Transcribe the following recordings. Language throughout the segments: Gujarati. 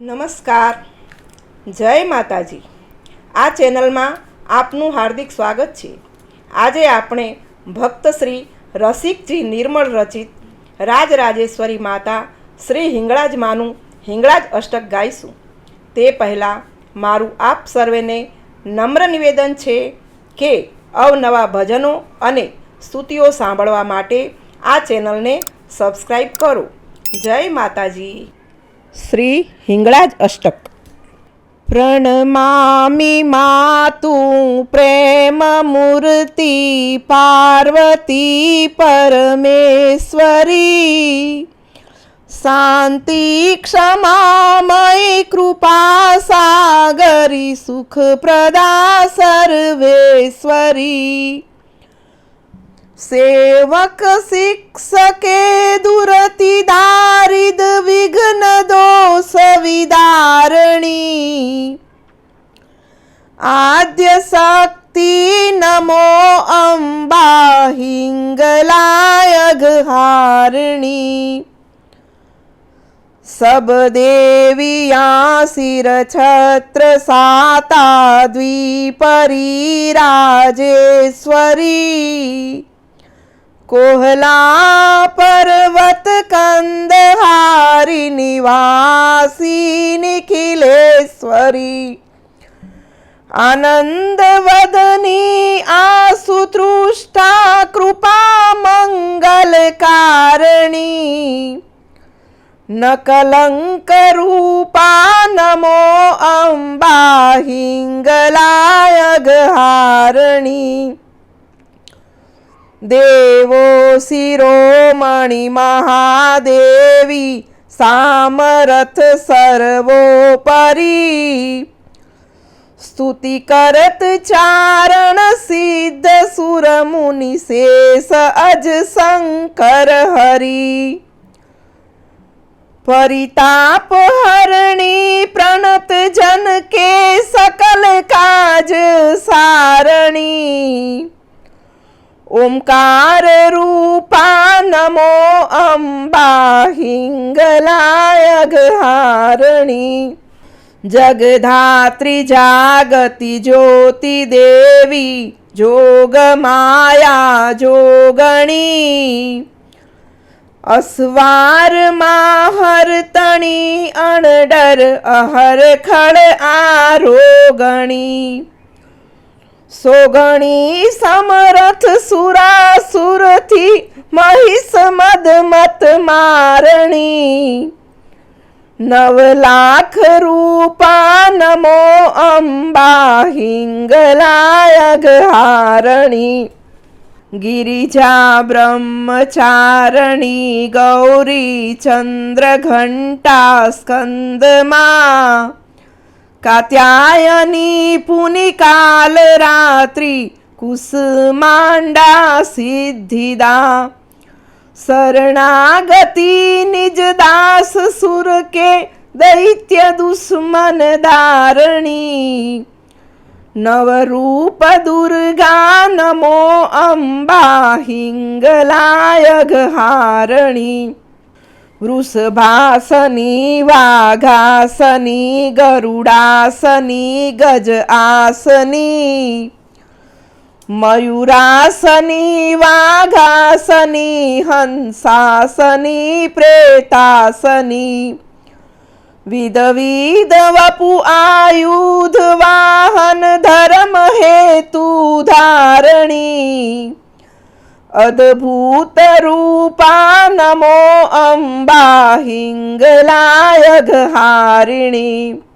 નમસ્કાર. જય માતાજી. આ ચેનલમાં આપનું હાર્દિક સ્વાગત છે. આજે આપણે ભક્ત શ્રી રસિકજી નિર્મળ રચિત રાજરાજેશ્વરી માતા શ્રી હિંગળાજ માનું હિંગળાજ અષ્ટક ગાઈશું. તે પહેલાં મારું આપ સર્વેને નમ્ર નિવેદન છે કે અવનવા ભજનો અને સ્તુતિઓ સાંભળવા માટે આ ચેનલને સબસ્ક્રાઈબ કરો. જય માતાજી. શ્રી હિંગળાજ અષ્ટક. પ્રણમામી માતું પ્રેમ મૂર્તિ પાર્વતી પરમેશ્વરી. શાંતિ ક્ષમામય કૃપા સાગરી સુખપ્રદા સર્વેશ્વરી. सेवक शिक्षके दुरति दारिद विघ्न दोष विदारणी। आद्य शक्ती नमो अंबा हिंगलायग हारणी। सब देविया सिर छत्र साता द्विपरी राजेश्वरी। કોહલા પર્વત કંદહારી નિવાસી નિખિલેશ્વરી આનંદ વદની આસુતૃષ્ટા કૃપા મંગલ કારણી. નકલંક રૂપા નમો અંબા હિંગલાય ગહારણી દેવો શિરોમણિ મહાદેવી સામરથ સર્વોપરી સ્તુતિ કરત ચારણ સિદ્ધ સુર મુનિ શેષ અજ શંકર હરી परिताप हरणी प्रणत जन के सकल काज सारणी ઓમકાર રૂપા નમો અંબા હિંગલાય ગહારણી જગધાત્રી જાગતિ જ્યોતિ દેવી જોગ માયા જોગણી અસવારમાં હરતણી અણડર અહર ખડ આરોગણી સોગણી સમરથ સુરાસુરથી મહિષ મદ મત મારણી. નવ લાખ રૂપા નમો અંબા હિંગલાયગ હારણી. ગિરિજા બ્રહ્મચારણી ગૌરી ચંદ્ર ઘંટા સ્કંદમાં. કાત્યાયની પુનિકાલ રાત્રી કુસમાંડા સિદ્ધિદા શરણાગતિ નિજ દાસ સુર કે દૈત્ય દુશ્મન દારણી નવરૂપ દુર્ગા નમો અંબા હિંગલાયગ હારણી વૃષભાસની વાઘાસની ગરુડાસની ગજ આસની મયુરાસની વાઘાસની હંસાસની પ્રેતાસની વિધ વપુ આયુધ વાહન ધર્મ હેતુ ધારણી અદ્ભુત રૂપા નમો અંબા હિંગલાય હારિણી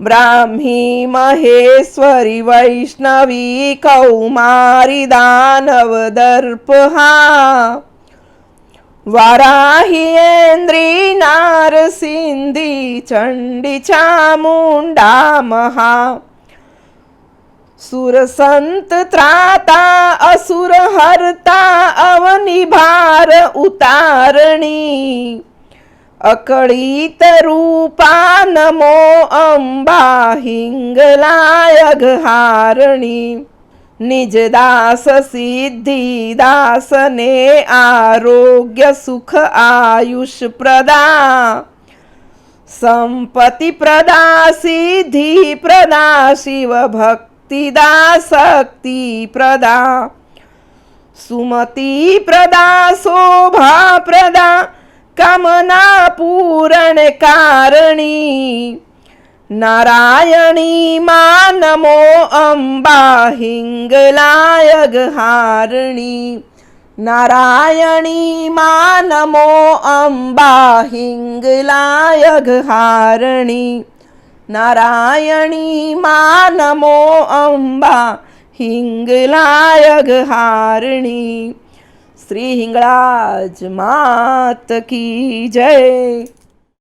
બ્રાહ્મી મહેશ્વરી વૈષ્ણવી કૌમારી દાનવ દર્પહા. વારાહિયેન્દ્રી નારસિંધી ચંડી ચામુંડા મહા. સુરસંત ત્રાતા અસુર હરતા અવનિભાર ઉતારણી. અકળિત રૂપા નમો અંબા હિંગલાયગ હારણી. નિજ દાસ સિદ્ધિ દાસને આરોગ્ય સુખ આયુષ પ્રદા. સંપતિ પ્રદા, સિદ્ધિ પ્રદા, શિવ ભક્તિદા શક્તિ પ્રદા. સુમતિ પ્રદા, શોભા પ્રદા. કામના પૂરણ કારણી. નારાયણી માં નમો અંબા હિંગલાયગ હારણી. નારાયણી માં અંબા હિંગલાયગ હારણી. નારાયણી માં અંબા હિંગલાયગ હારણી. શ્રી હિંગળાજ માત કી જય.